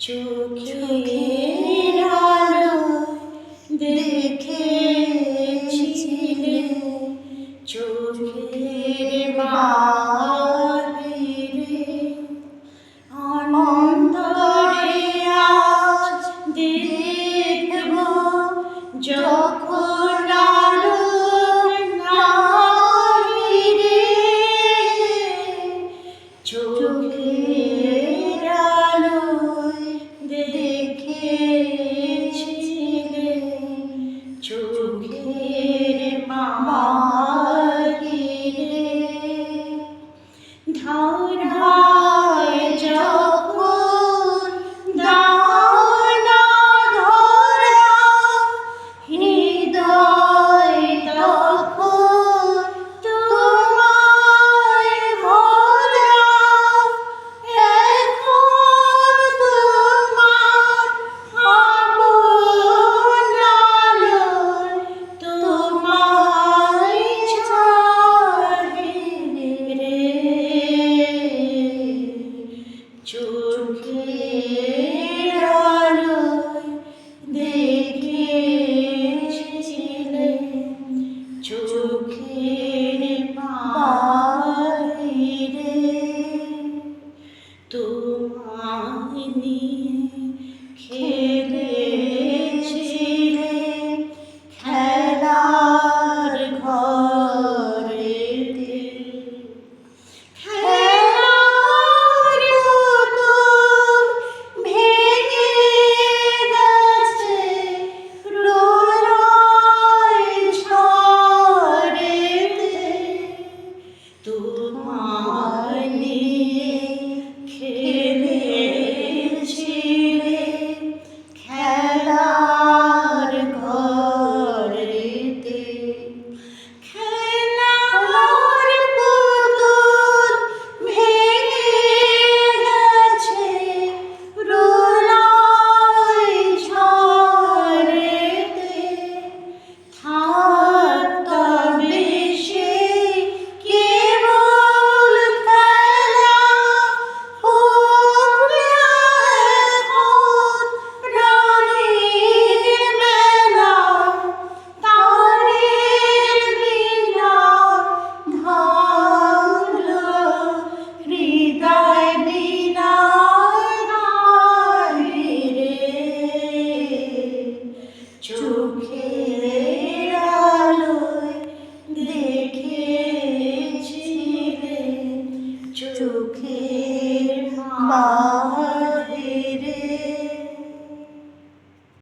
চোখের আলো দেখেছিলে চোখের আলোয় দেখেছিলে তোমার Mom.